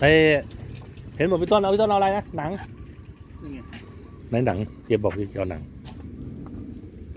ไอเห็นบอกพี่ต้นเอาพี่ต้นเอาอะไรนะหนังนี่ไงไหนหนังเจ็บบอกจะเอาหนัง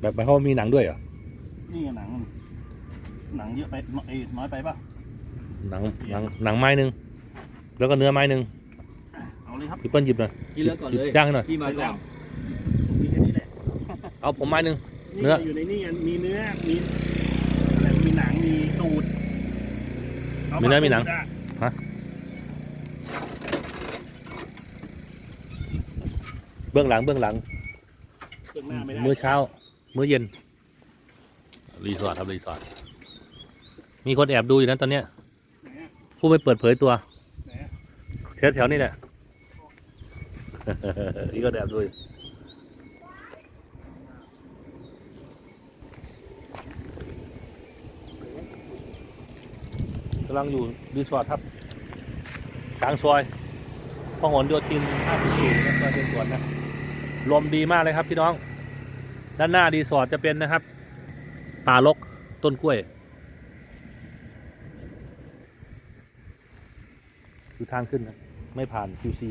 แบบหมายความว่ามีหนังด้วยเหรอนี่ไงหนังมันหนังเยอะไปเอ้ยน้อยไปป่ะหนังหนังหนังไม้หนึ่งแล้วก็เนื้อไม้หนึ่งเอาเลยครับพี่เปิ้ลหยิบหน่อยพี่เลือกก่อนหยิบเลยย่างให้หน่อยพี่มาก่อนมีแค่นี้แหละเอาผมไม้หนึ่งนี่เนื้อ อยู่ในนี่ไงมีเนื้อมีอะไรมีหนังมีตูดามีเนื้อมีหนังตูดอะ เบื้องหลังเบื้องหลัง เครื่องหน้าไม่ได้มื้อเช้า มื้อเย็น รีสอร์ทครับรีสอร์ทมีคนแอบดูอยู่นะตอนเนี้ย ไหนอะผู้ไม่เปิดเผยตัวไหนอะแถวแถวๆนี่แหละ นี่ก็แอบดูอยู่กำลังอยู่รีสอร์ทครับกลางซอยพหลโยธิน54นะซอยเป็นสวนนะ ลมดีมากเลยครับพี่น้อง ด้านหน้ารีสอร์ทจะเป็นนะครับ ป่ารกต้นกล้วย คือทางขึ้นนะไม่ผ่าน QC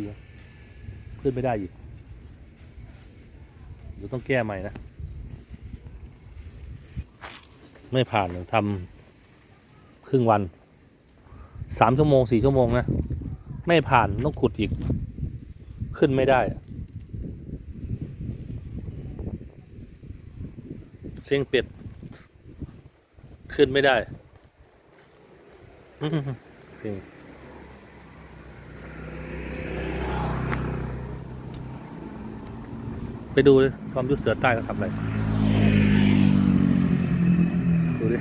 ขึ้นไม่ได้อีกเดี๋ยวต้องแก้ใหม่นะ ไม่ผ่านทำครึ่งวันสามชั่วโมงสี่ชั่วโมงนะ ไม่ผ่านต้องขุดอีก ขึ้นไม่ได้อะเสียงเป็ด ขึ้นไม่ได้อื้อหือเสียงไปดูดิทอมยุทธเสือใต้เขาทำอะไร ดูดิ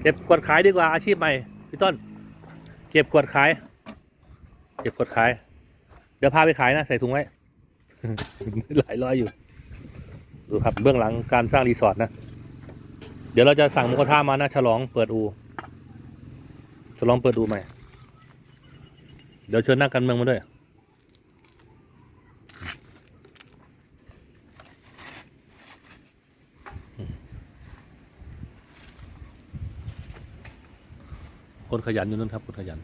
เก็บขวดขายดีกว่าอาชีพใหม่ พี่ต้น เก็บขวดขาย เก็บขวดขาย เดี๋ยวพาไปขายนะ ใส่ถุงไว้ หลายร้อยอยู่ ดูครับเบื้องหลังการสร้างรีสอร์ทนะ เดี๋ยวเราจะสั่งมูกระทะมานะฉลองเปิดอูฉลองเปิดอูใหม่ เดี๋ยวเชิญนักการเมืองมาด้วย คนขยันอยู่นั่นครับ คนขยัน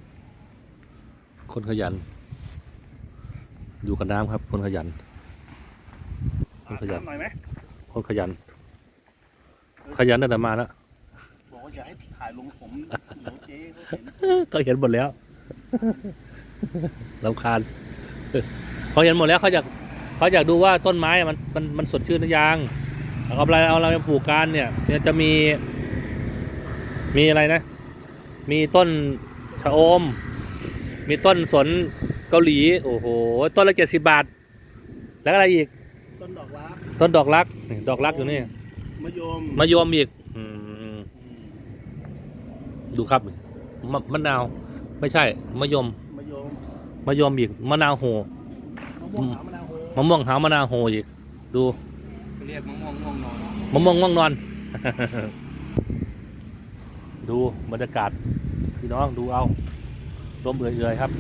คนขยัน อยู่กับน้ำครับ คนขยันคนขยันหน่อยไหม คนขยัน ขยันตั้งแต่มาแล้วบอกว่าอย่าให้ถ่ายลงผมเดี๋ยวเจ๊เขาเห็นก็เห็นหมดแล้วลำคาญเขาเห็นหมดแล้วเขาอยากเขาอยากดูว่าต้นไม้อะมันมันมันสดชื่นหรือยังเอาอะไรเอาอะไรมาปลูกกันเนี่ยเนี่ยจะมี มีอะไรนะ มีต้นชะอม มีต้นสนเกาหลี โอ้โห ต้นละเจ็ดสิบาท แล้วอะไรอีก ต้นดอกรัก ต้นดอกรักนี่ดอกรักอยู่นี่มะยมมะยมอีกอืมดูครับมะมะนาว ไม่ใช่มะยมมะยมมะยมอีกมะนาวโหมะม่วงหาวมะนาวโฮมะม่วงหาวมะนาวโหอีก ดูเรียกมะม่วงง่วงนอนมะม่วงง่วงนอน ดูบรรยากาศพี่น้องดูเอาลมเอื่อยๆครับ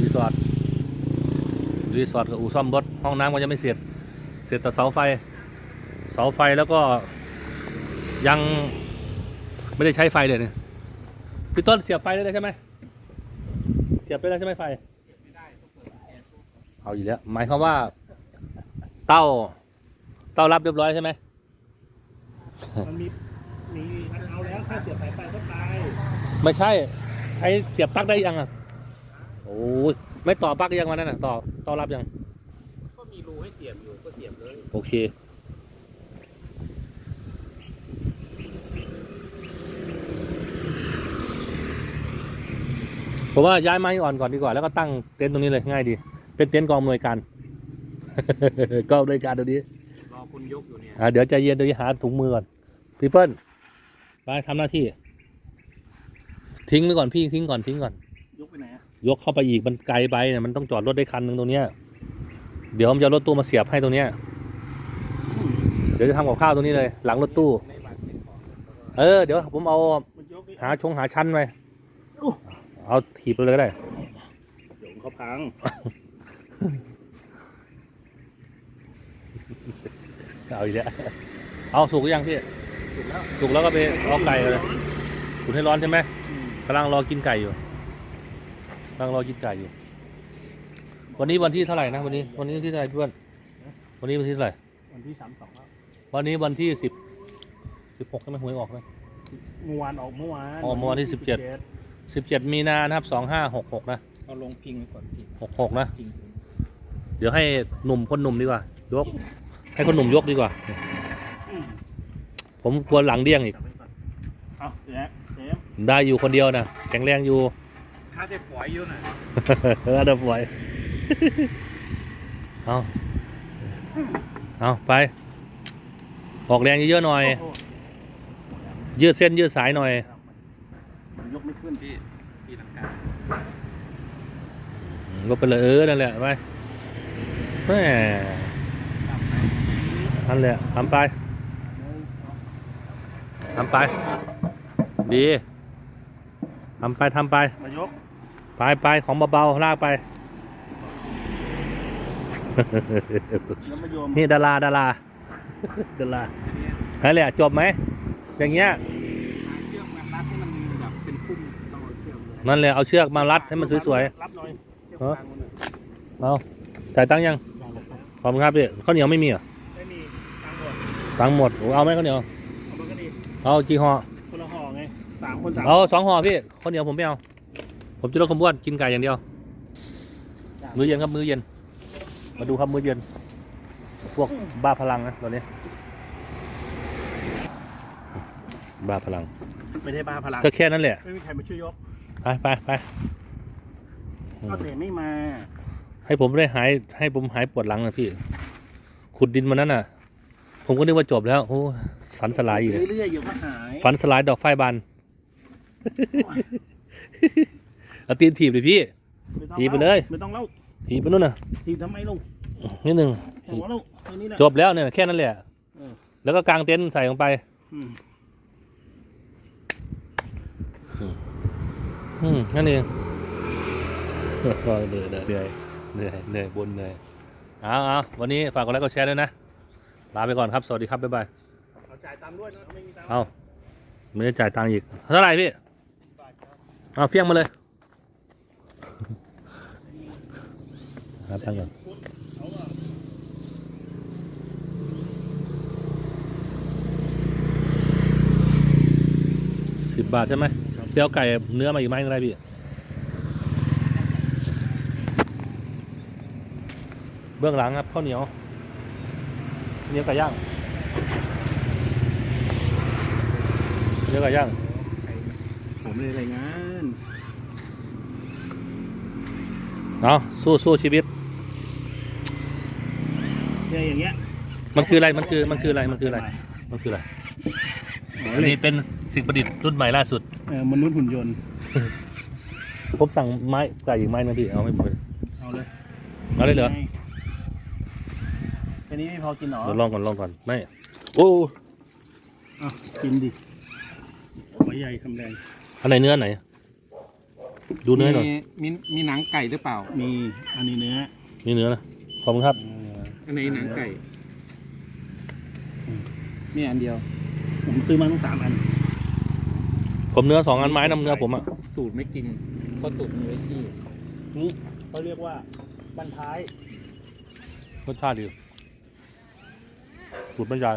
รีสอร์ท รีสอร์ทกับอู่ซ่อมรถห้องน้ำก็ยังไม่เสร็จ เสร็จแต่เสาไฟ เสาไฟแล้วก็ยังไม่ได้ใช้ไฟเลยเนี่ยพี่ต้นเสียบไฟได้เลยใช่ไหมเสียบไปแล้วใช่ไหมไฟเอาอยู่แล้วหมายความว่า เต้า เต้ารับเรียบร้อยใช่ไหมมันมีมีอันเอาแล้วถ้าเสียบสายไฟก็ตายไม่ใช่ใช้เสียบปลั๊กได้ยังอะโอ้ย ไม่ต่อปลั๊กยังวันนั้นอะต่อต่อรับยัง ก็มีรูให้เสียบอยู่ก็เสียบเลยโอเค ผมว่าย้ายไม้อ่อนก่อนดีกว่าแล้วก็ตั้งเต็นท์ตรงนี้เลยง่ายดี เป็นเต็นท์กองอำนวยการ กองอำนวยการตรงนี้รอคุณยกอยู่เนี่ยอ่าเดี๋ยวใจเย็นเดี๋ยวหาถุงมือก่อนพี่เปิ้ลไปทำหน้าที่ ทิ้งไปก่อนพี่ทิ้งก่อนทิ้งก่อน ยกไปไหนอะ ยกเข้าไปอีกมันไกลไปเนี่ยมันต้องจอดรถได้คันหนึ่งตรงเนี้ย เดี๋ยวผมจะเอารถตู้มาเสียบให้ตรงเนี้ย เดี๋ยวจะทำกับข้าวตรงนี้เลย หลังรถตู้ไม่บาดเจ็บของเออเดี๋ยวผมเอามันยกไปหาชงหาชั้นไปเอาถีบไปเลยก็ได้เดี๋ยวเขาพังเอาอีกแล้วเอาสุกหรือยังพี่ถูกแล้วสุกแล้วก็ไปเอาไก่เลยอุ่นให้ร้อนใช่ไหมอืมกำลังรอกินไก่อยู่ กำลังรอกินไก่อยู่ วันนี้วันที่เท่าไหร่นะวันนี้ วันนี้วันที่เท่าไหร่พี่เพื่อนวันนี้วันที่เท่าไหร่ วันที่สามสองแล้ววันนี้วันที่สิบสิบหกใช่ไหมหวยออกไหม เมื่อวานออกเมื่อวานอ๋อเมื่อวานที่สิบเจ็ด สิบเจ็ดมีนานะครับสองห้าหกหกนะเอาลงพิงไว้ก่อนพิงหกหกนะ พิงเดี๋ยวให้หนุ่มคนหนุ่มดีกว่า ยก ให้คนหนุ่มยกดีกว่า อืมผมกลัวหลังเดี้ยงอีกจับไว้ก่อนเอาเสียเสีย ได้อยู่คนเดียวนะแข็งแรงอยู่ ข้าจะปล่อยอยู่น่ะเออเดี๋ยวปล่อยเอาเอาไป ออกแรงเยอะๆหน่อยโอ้โหยืดเส้นยืดสายหน่อย มันยกไม่ขึ้นพี่พี่ลังกาก็ไปเลยเออ นั่นแหละไปแม่นั่นแหละทำไปทำไป ดีทำไปทำไป มายก ไปไปของเบาๆลากไปแล้วมาโยมนี่ดาราดาราดารานั่นแหละจบไหม อย่างเงี้ยหาเชือกมารัดให้มันแบบเป็นพุ่มต้องเอาเชือกเลยนั่นแหละเอาเชือกมารัดให้มันสวยรับหน่อยเชือกเออกลางมันน่ะๆเอาจ่ายตังค์ยังวางลงไปขอบคุณครับพี่ข้าวเหนียวไม่มีเหรอไม่มีตังค์หมดตังค์หมดโอ้เอาไหมข้าวเหนียวเอามันก็ดีเอากี่ห่อคนละห่อไงสามคนสามเอาสองห่อพี่ข้าวเหนียวผมไม่เอา ผมจะลดความอ้วนกินไก่อย่างเดียว มื้อเย็นครับมื้อเย็น มาดูครับมื้อเย็น พวกบ้าพลังนะตอนนี้ บ้าพลัง ไม่ได้บ้าพลังก็แค่นั้นแหละ ไม่มีใครมาช่วยยก ไปไปไปอืมก็เสียไม่มา ให้ผมได้หาย ให้ผมหายปวดหลังนะพี่ ขุดดินมานั้นน่ะ ผมก็นึกว่าจบแล้ว โอ้ฝันสลายอยู่เลยเรื่อยๆอยู่ก็หาย ฝันสลายดอกไฟบาน เอาตีนถีบเลยพี่ ม่ต้องหยิบไปเลย ไม่ต้องเล่าถีบไปนู่นน่ะทีบทำไมลูกนิดหนึ่งหัวลูกแค่นี้แหละ จบแล้วเนี่ยแค่นั้นแหละเออ แล้วก็กางเต็นท์ใส่ลงไป อืมอืมนั่นเองก็เหนื่อยเหนื่อยเหนื่อยเหนื่อยบนเหนื่อยเอาเอาวันนี้ฝากกดไลค์กดแชร์ด้วยนะลาไปก่อนครับ สวัสดีครับ บ๊ายบาย เอาจ่ายตังค์ด้วยนะไม่มีตังค์เอาไม่ได้จ่ายตังค์อีก เท่าไหร่พี่ เอาเฟี้ยงมาเลย รับตังค์ก่อนเอาอะสิบบาทใช่ไหมเปรี้ยวไก่เนื้อมาอีกไหมก็ได้พี่ เบื้องหลังครับข้าวเหนียวเหนียวไก่ย่างเหนียวไก่ย่าง ผมเลยรายงาน เอาสู้สู้ชีวิต เนี่ยอย่างเงี้ยมันคืออะไร มันคือ มันคืออะไร มันคืออะไร มันคืออะไรอ๋ออันเหล็นี้กเป็นสิ่งประดิษฐ์รุ่นใหม่ล่าสุด เออมนุษย์หุ่นยนต์ ผมสั่งไม้ไก่อีกไม้นึงพี่ เอาไม่หมดเลยเอาเลย เอาเลยเหรอแค่นี้ไม่พอกินหรอเดี๋ยวลองก่อนลองก่อน ไม่ โอ้อะกินดิหัวใหญ่คำแดงอันไหนเนื้อไหน ดูเนื้อหน่อยมีมีมีหนังไก่หรือเปล่า มี อันนี้เนื้อนี่เนื้อนะ ขอบคุณครับ อันไหนหนังไก่นี่อันเดียว ผมซื้อมาทั้งสามอัน ผมเนื้อสองอันไม้นำเนื้อผมอะตูดไม่กินเขาตูดมีไว้ที่นี่เขาเรียกว่าบันท้ายรสชาติดีสูตรบรรยาย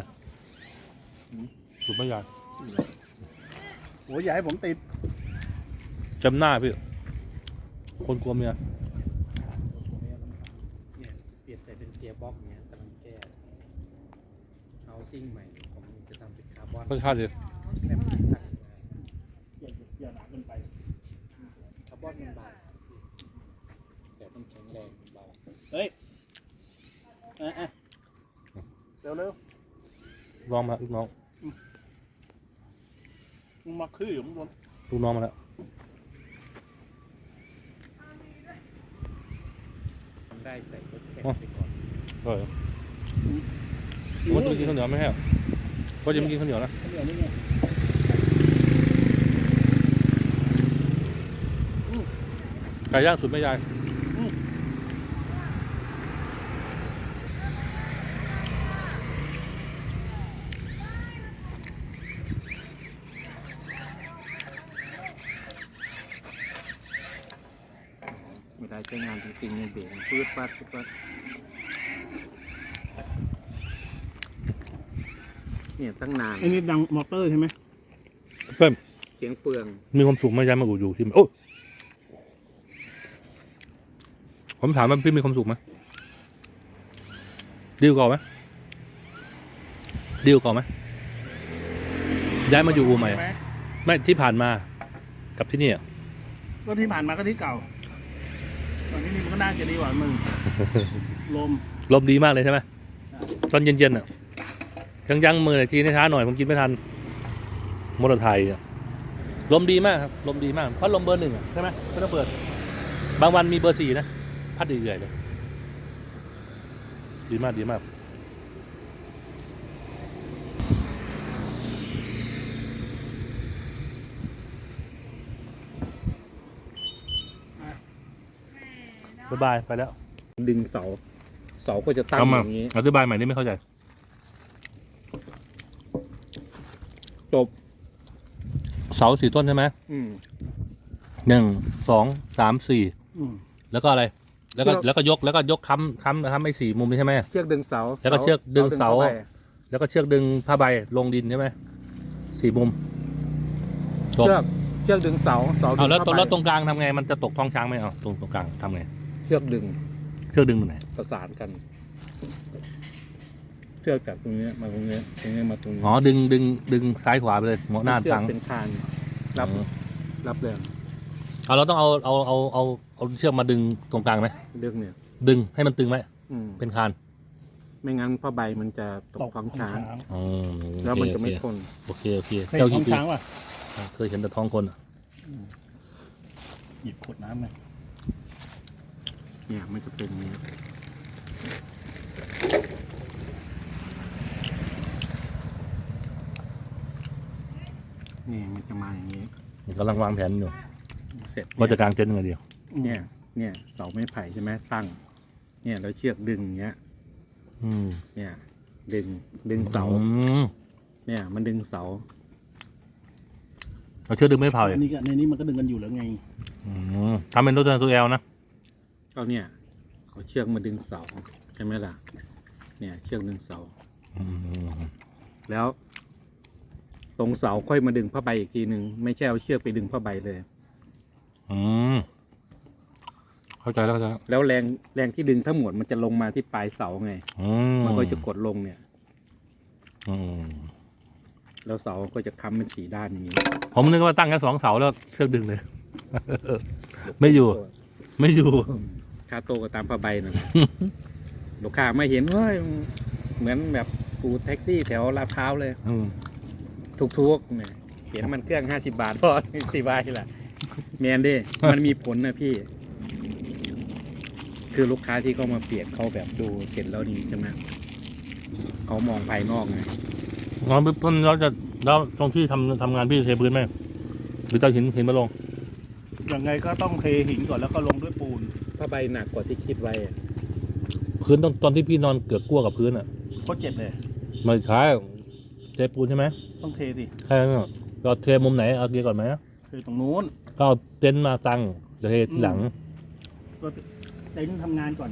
สูตรบรรยายโอ้ยอย่าให้ผมติดจำหน้าพี่ คนกลัวเมียเนี่ยเปลี่ยนใส่เป็นเกียร์บ็อกซ์เนี้ยกำลังแก้เอา ซิ่งใหม่ผมจะทำเป็นคาร์บอนรสชาติดีแต่มันตัดง่ายอย่าอย่าหนาเกินไปคาร์บอนมันเบาแต่มันแข็งแรงเบาเฮ้ยเอะเอะเร็วเร็วลองมาลูกน้องมึงมาคืออยู่มึงโดนลูกน้องมาแล้วทำได้ใส่รถแข็งไปก่อน เออ ว่าจะกินข้าวเหนียวไม่ให้หรอพ่าจะไม่กินข้าวเหนียวนะไก่ย่างสุดไม่ยาม่ได้ใช้งานจริงๆในเบรกพืดฟัดฟืดฟัด เนี่ยตั้งนานอันนี้ดังมอเตอร์ใช่ไหมเพิ่มเสียงเฟือง มีความสุขไหมย้ายมาอยู่ที่โอ้ผมถามว่าพี่มีความสุขไหมดีลก่อนไหมดีลก่อนไหมย้ายมาอยู่อูใหม่อะไม่ที่ผ่านมา กับที่นี่อะก็ที่ผ่านมาก็ที่เก่าตอนนี้นี่มันก็น่าจะดีกว่ามึง ลม ลมดีมากเลยใช่ไหมตอนเย็นๆอะ ยังยังมือหน่อยทีให้ช้าหน่อยผมกินไม่ทันมอเตอร์ไทยอะลมดีมากครับลมดีมากพัดลมเบอร์หนึ่งอะใช่ไหมไม่ต้องเปิด บางวันมีเบอร์สี่นะพัดเรื่อยๆเลยดีมากดีมากบ๊ายบายไปแล้ว ดึงเสา เสาก็จะตั้งเอาอมาย่างนี้ อธิบายใหม่นี่ไม่เข้าใจ จบ เสาสี่ต้นใช่ไหมอืม หนึ่งสองสามสี่อืม แล้วก็อะไร แล้วก็เชือก แล้วก็ยกแล้วก็ยกค้ำค้ำค้ำไอ้สี่มุมนี่ใช่ไหม เชือกดึงเสาแล้วก็เชือกดึงเสาเข้ไปแล้วก็เชือกดึงผ้าใบลงดินใช่ไหมสี่มุมจบเชือกเชือกดึงเสาเสาดึเอางแล้วตรงเข้าไปแล้วตรงกลางทำไงมันจะตกท้องช้างไหมเอาตรงตรงกลางทำไง เชือกดึงเชือกดึงตรงไหนประสานกันเชือกจากตรงเนี้ยมาตรงเนี้ยตรงเนี้ยมาตรงนี้อ๋อดึงดึงดึงซ้ายขวาไปเลยหมอหน้าเชือกทางเป็นคานรับอืมรับแรงเอาเราต้องเอาเอาเอาเอาเอาเชือกมาดึงตรงกลางไหมดึงเนี่ย ดึงให้มันตึงไหมอืมเป็นคานไม่งั้นผ้าใบมันจะตกท้องช้างอืมแล้วมันจะไม่โอเคทนโอเคโอเคเคยเจ้าท้กี่องปีช้างป่ะเคยเห็นแต่ท้องคนอะหยิบขวดน้ำไงเนี่ยมันจะเป็นอย่างนี้ นี่มันจะมาอย่างนี้กำลังวางแผนอยู่เสร็จว่าเนี่ยจะกางเต็นท์ยังไงดีเนี่ย เนี่ยเสาไม้ไผ่ใช่ไหมตั้ง เนี่ยแล้วเชือกดึงอย่างเงี้ย อืมเนี่ย ดึงดึงเสา อืมเนี่ย มันดึงเสา เราเชือกดึงไม่เผาอัอีกนนี้ก็ในนี้มันก็ดึงกันอยู่แล้วไง อืมทำเป็นรถตัวแอลนะก็เนี่ยเอาเชือกมาดึงเสาใช่ไหมล่ะ เนี่ย เชือกดึงเสา อืมแล้ว ตรงเสาค่อยมาดึงผ้าใบอีกทีหนึ่งไม่ใช่เอาเชือกไปดึงผ้าใบเลย อืมเข้าใจแล้วเข้าใจแล้วแล้วแรงแรงที่ดึงทั้งหมดมันจะลงมาที่ปลายเสาไง อืมมันก็จะกดลงเนี่ย อืมแล้วเสาก็จะค้ำเป็นสีด้านอย่างนี้ผมนึกว่าตั้งแค่สองเสาแล้วเชือกดึงเลย ไม่อยู่ ไม่อยู่ค่าโตก็ตามผ้าใบนั่นแหละ ลูกค้าไม่เห็นเฮ้ยเหมือนแบบกูแท็กซี่แถวลาดพร้าวเลย อืม ทุกๆเนี่ยเปลี่ยนน้ำมันเครื่องห้าสิบาทพอสี่บาทแหละแมนดิมันมีผลนะพี่ คือลูกค้าที่เขามาเปลี่ยนเขาแบบดูเสร็จแล้วนี่ใช่ไหมเขามองภายนอกไงงั้นต้นเราจะแล้วตรงที่ทำทำงานพี่เทพื้นไหมหรือจะหินหินมาลง ยังไงก็ต้องเทหินก่อนแล้วก็ลงด้วยปูนผ้าใบหนักกว่าที่คิดไว้อะพื้นตอนตอนที่พี่นอนเกือกกลัวกับพื้นอะโคตรเจ็บเลย ไม่ใช่เทปูนใช่ไหมต้องเทสิใช่ไหมเราเทมุมไหนเอาเกียร์ก่อนไหมเทตรงนู้นก็เอาเต็นท์มาตั้งจะเททีหลังก็เต็นท์ทำงานก่อน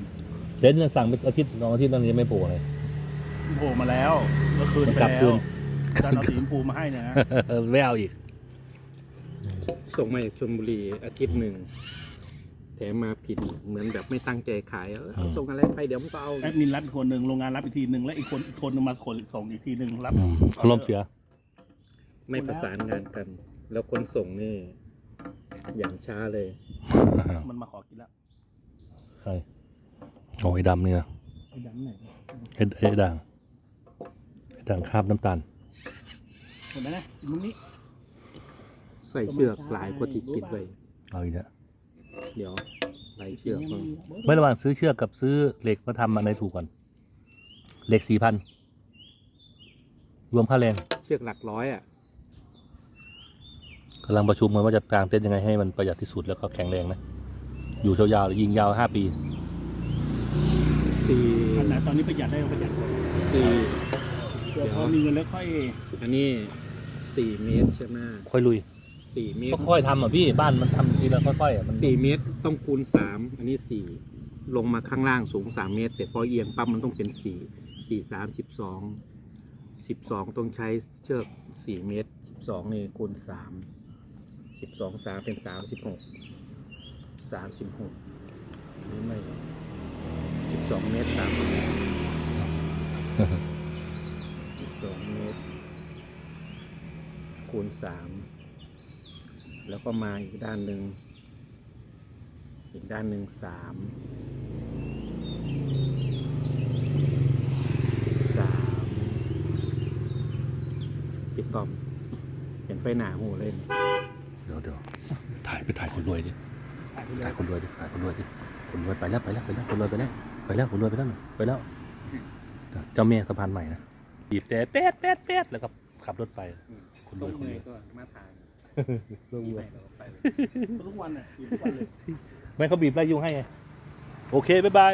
เต็นท์เนี่ยสั่งเป็นอาทิตย์สองอาทิตย์ตอนนี้ไม่โผล่เลยโผล่มาแล้วเมื่อคืนมันไปกลับแล้คืวนดันเอาสีชมพูมาให้เนี่ยนะไม่เอาอีก ส่งมาจากชลบุรีอาทิตย์หนึ่ง แถมมาผิดเหมือนแบบไม่ตั้งใจขายเออเอาส่งอะไรไปเดี๋ยวมันก็เอาแอดมินรับคนหนึ่งโรงงานรับอีกทีหนึ่งและอีกคนอีกคนหนึงมาขนส่งอีกทีหนึ่งรับอืมอารมณ์เสีย ไม่ประสานงานกัน แล้วคนส่งนี่ อย่างช้าเลย มันมาขอกินแล้วใช่โอ้ยดำนี่นะไอ้ดำไหนไอ้ไอ้ด่างไอ้ด่างคราบน้ำตาล หมดแล้วนะตรงนี้ ใส่เชือกหลายกว่าที่คิดไว้เอาอีกแล้ว เดี๋ยวหลายเชือกบ้างไม่ระหว่างซื้อเชือกกับซื้อเหล็กมาทำอันไหนถูกก่อนเหล็กสี่พันรวมค่าแรงเชือกหลักร้อยอะกำลังประชุมกันว่าจะกางเต็นท์ยังไงให้มันประหยัดที่สุดแล้วก็แข็งแรงนะ อยู่ยาวๆยิงยาวห้าปีสี่อันไหนตอนนี้ประหยัดได้ก็ประหยัดสี่เดี๋ยวพอมีเงินแล้วค่อยอันนี้สี่เมตรใช่ไหมค่อยลุย สสี่เมตรค่อยๆทำอะพี่บ้านมันทำทีละค่อยๆอะมันสี่เมตรต้องคูณสามอันนี้สี่ลงมาข้างล่างสูงสามเมตร แต่พอเอียงปั๊บมันต้องเป็นสี่สี่สามสิบสองสิบสองต้องใช้เชือกสี่เมตรสิบสองนี่คูณสามสิบสองสามเป็นสามสิบหกสามสิบหกหรือไม่สิบสองเมตรสามสิบสองเมตรคูณสาม แล้วก็มาอีกด้านหนึ่ง อีกด้านหนึ่งสามสามปิดกล่อมเห็นไฟหนาหูเลยเดี๋ยวเดี๋ยวถ่ายไปถ่ายคนรวยดิถ่ายคนรวยดิถ่ายคนรวยดิคนรวยไปแล้วไปแล้วไปแล้วคนรวยไปแล้วไปแล้วคนรวยไปแล้วไปแล้วเจ้าแม่สะพานใหม่นะบีบแต่แป๊ดแป๊ดแป๊ดแล้วก็ขับรถไปคนรวยคนรวยก็มาถ่าย คนรวยเราก็ไปเลยทุกวันอะอยู่ทุกวันเลย ไม่เขาบีบไล่ยุงให้ไง โอเค บ๊ายบาย